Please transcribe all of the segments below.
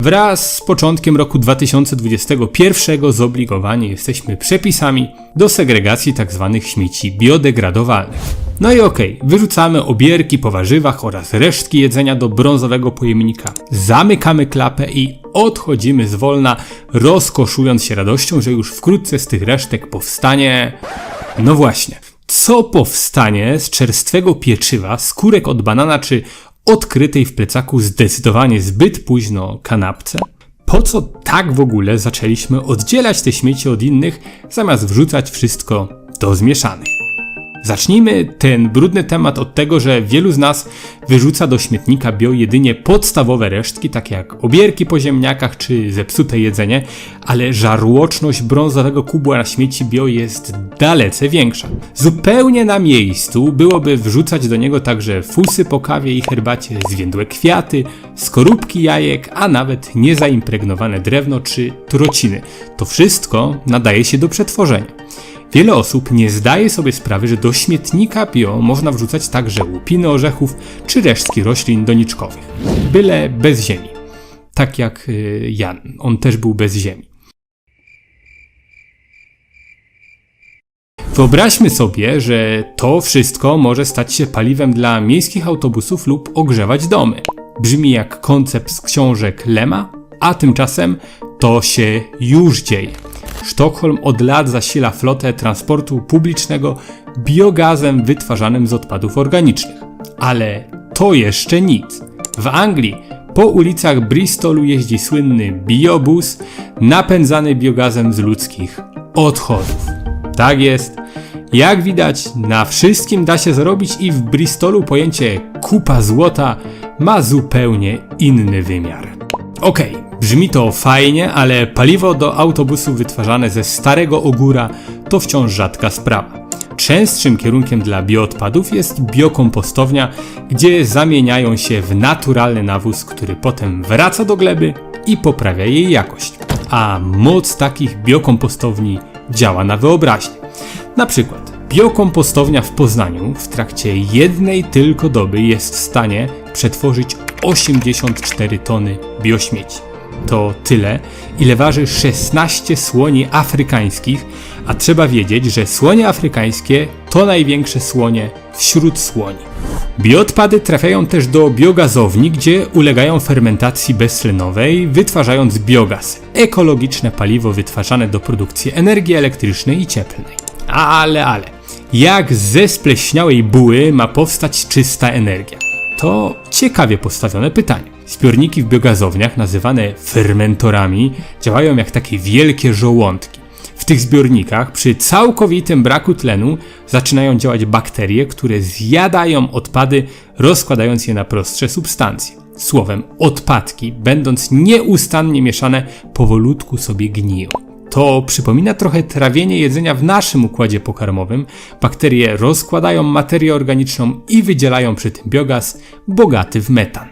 Wraz z początkiem roku 2021 zobligowani jesteśmy przepisami do segregacji tzw. śmieci biodegradowalnych. No i okej, wyrzucamy obierki po warzywach oraz resztki jedzenia do brązowego pojemnika. Zamykamy klapę i odchodzimy z wolna, rozkoszując się radością, że już wkrótce z tych resztek powstanie... No właśnie, co powstanie z czerstwego pieczywa, skórek od banana czy odkrytej w plecaku zdecydowanie zbyt późno kanapce? Po co tak w ogóle zaczęliśmy oddzielać te śmieci od innych, zamiast wrzucać wszystko do zmieszanych? Zacznijmy ten brudny temat od tego, że wielu z nas wyrzuca do śmietnika bio jedynie podstawowe resztki, takie jak obierki po ziemniakach czy zepsute jedzenie, ale żarłoczność brązowego kubła na śmieci bio jest dalece większa. Zupełnie na miejscu byłoby wrzucać do niego także fusy po kawie i herbacie, zwiędłe kwiaty, skorupki jajek, a nawet niezaimpregnowane drewno czy trociny. To wszystko nadaje się do przetworzenia. Wiele osób nie zdaje sobie sprawy, że do śmietnika bio można wrzucać także łupiny orzechów czy resztki roślin doniczkowych. Byle bez ziemi. Tak jak y, Jan, on też był bez ziemi. Wyobraźmy sobie, że to wszystko może stać się paliwem dla miejskich autobusów lub ogrzewać domy. Brzmi jak koncept z książek Lema, a tymczasem to się już dzieje. Sztokholm od lat zasila flotę transportu publicznego biogazem wytwarzanym z odpadów organicznych. Ale to jeszcze nic. W Anglii po ulicach Bristolu jeździ słynny biobus napędzany biogazem z ludzkich odchodów. Tak jest. Jak widać, na wszystkim da się zarobić i w Bristolu pojęcie kupa złota ma zupełnie inny wymiar. Okej, brzmi to fajnie, ale paliwo do autobusu wytwarzane ze starego ogóra to wciąż rzadka sprawa. Częstszym kierunkiem dla bioodpadów jest biokompostownia, gdzie zamieniają się w naturalny nawóz, który potem wraca do gleby i poprawia jej jakość. A moc takich biokompostowni działa na wyobraźnię. Na przykład biokompostownia w Poznaniu w trakcie jednej tylko doby jest w stanie przetworzyć 84 tony biośmieci. To tyle, ile waży 16 słoni afrykańskich, a trzeba wiedzieć, że słonie afrykańskie to największe słonie wśród słoni. Bioodpady trafiają też do biogazowni, gdzie ulegają fermentacji beztlenowej, wytwarzając biogaz, ekologiczne paliwo wytwarzane do produkcji energii elektrycznej i cieplnej. Ale, ale, jak ze spleśniałej buły ma powstać czysta energia? To ciekawie postawione pytanie. Zbiorniki w biogazowniach, nazywane fermentorami, działają jak takie wielkie żołądki. W tych zbiornikach, przy całkowitym braku tlenu, zaczynają działać bakterie, które zjadają odpady, rozkładając je na prostsze substancje. Słowem, odpadki, będąc nieustannie mieszane, powolutku sobie gniją. To przypomina trochę trawienie jedzenia w naszym układzie pokarmowym. Bakterie rozkładają materię organiczną i wydzielają przy tym biogaz bogaty w metan.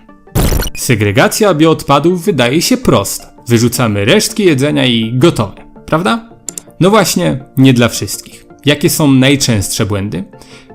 Segregacja bioodpadów wydaje się prosta. Wyrzucamy resztki jedzenia i gotowe, prawda? No właśnie, nie dla wszystkich. Jakie są najczęstsze błędy?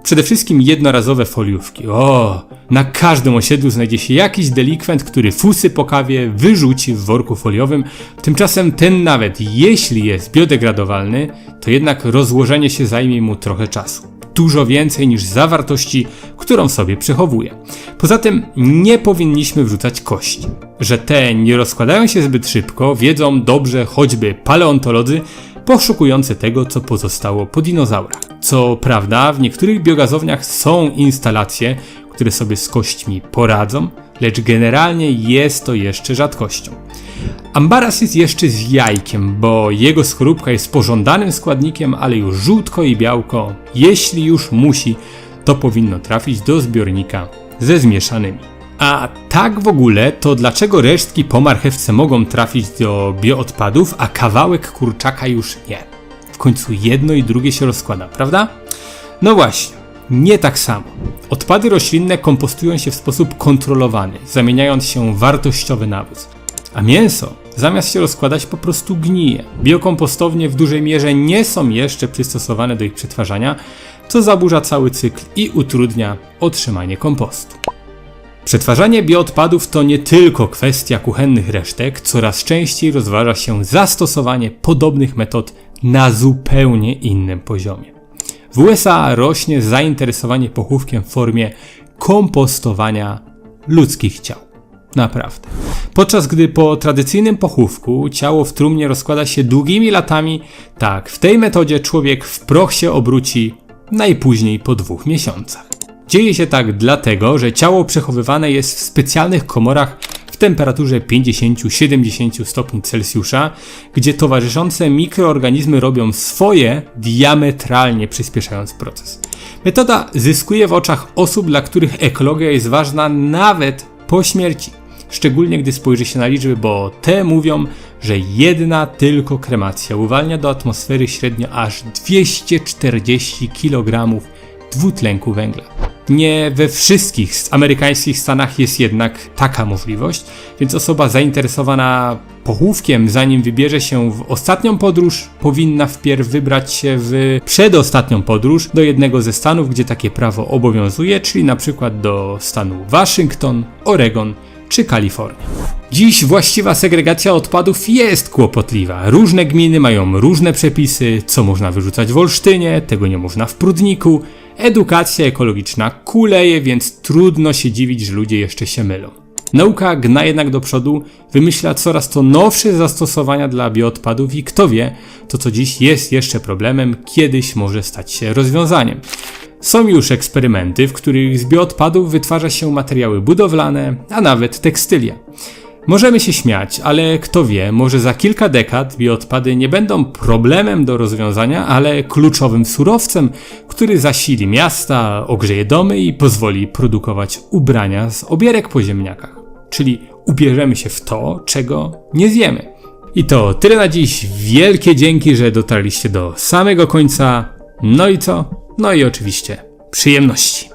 Przede wszystkim jednorazowe foliówki. O, na każdym osiedlu znajdzie się jakiś delikwent, który fusy po kawie wyrzuci w worku foliowym. Tymczasem ten nawet jeśli jest biodegradowalny, to jednak rozłożenie się zajmie mu trochę czasu. Dużo więcej niż zawartości, którą sobie przechowuje. Poza tym nie powinniśmy wrzucać kości. Że te nie rozkładają się zbyt szybko, wiedzą dobrze choćby paleontolodzy, poszukujący tego, co pozostało po dinozaurach. Co prawda, w niektórych biogazowniach są instalacje, które sobie z kośćmi poradzą, lecz generalnie jest to jeszcze rzadkością. Ambaras jest jeszcze z jajkiem, bo jego skorupka jest pożądanym składnikiem, ale już żółtko i białko, jeśli już musi, to powinno trafić do zbiornika ze zmieszanymi. A tak w ogóle, to dlaczego resztki po marchewce mogą trafić do bioodpadów, a kawałek kurczaka już nie? Końcu jedno i drugie się rozkłada, prawda? No właśnie, nie tak samo. Odpady roślinne kompostują się w sposób kontrolowany, zamieniając się w wartościowy nawóz. A mięso, zamiast się rozkładać, po prostu gnije. Biokompostownie w dużej mierze nie są jeszcze przystosowane do ich przetwarzania, co zaburza cały cykl i utrudnia otrzymanie kompostu. Przetwarzanie bioodpadów to nie tylko kwestia kuchennych resztek, coraz częściej rozważa się zastosowanie podobnych metod na zupełnie innym poziomie. W USA rośnie zainteresowanie pochówkiem w formie kompostowania ludzkich ciał. Naprawdę. Podczas gdy po tradycyjnym pochówku ciało w trumnie rozkłada się długimi latami, tak w tej metodzie człowiek w proch się obróci najpóźniej po dwóch miesiącach. Dzieje się tak dlatego, że ciało przechowywane jest w specjalnych komorach temperaturze 50-70 stopni Celsjusza, gdzie towarzyszące mikroorganizmy robią swoje, diametralnie przyspieszając proces. Metoda zyskuje w oczach osób, dla których ekologia jest ważna nawet po śmierci. Szczególnie gdy spojrzy się na liczby, bo te mówią, że jedna tylko kremacja uwalnia do atmosfery średnio aż 240 kg dwutlenku węgla. Nie we wszystkich amerykańskich stanach jest jednak taka możliwość, więc osoba zainteresowana pochówkiem, zanim wybierze się w ostatnią podróż, powinna wpierw wybrać się w przedostatnią podróż do jednego ze stanów, gdzie takie prawo obowiązuje, czyli na przykład do stanu Waszyngton, Oregon czy Kalifornia. Dziś właściwa segregacja odpadów jest kłopotliwa. Różne gminy mają różne przepisy, co można wyrzucać w Olsztynie, tego nie można w Prudniku. Edukacja ekologiczna kuleje, więc trudno się dziwić, że ludzie jeszcze się mylą. Nauka gna jednak do przodu, wymyśla coraz to nowsze zastosowania dla bioodpadów i kto wie, to co dziś jest jeszcze problemem, kiedyś może stać się rozwiązaniem. Są już eksperymenty, w których z bioodpadów wytwarza się materiały budowlane, a nawet tekstylia. Możemy się śmiać, ale kto wie, może za kilka dekad bioodpady nie będą problemem do rozwiązania, ale kluczowym surowcem, który zasili miasta, ogrzeje domy i pozwoli produkować ubrania z obierek po ziemniakach. Czyli ubierzemy się w to, czego nie zjemy. I to tyle na dziś. Wielkie dzięki, że dotarliście do samego końca. No i co? No i oczywiście przyjemności.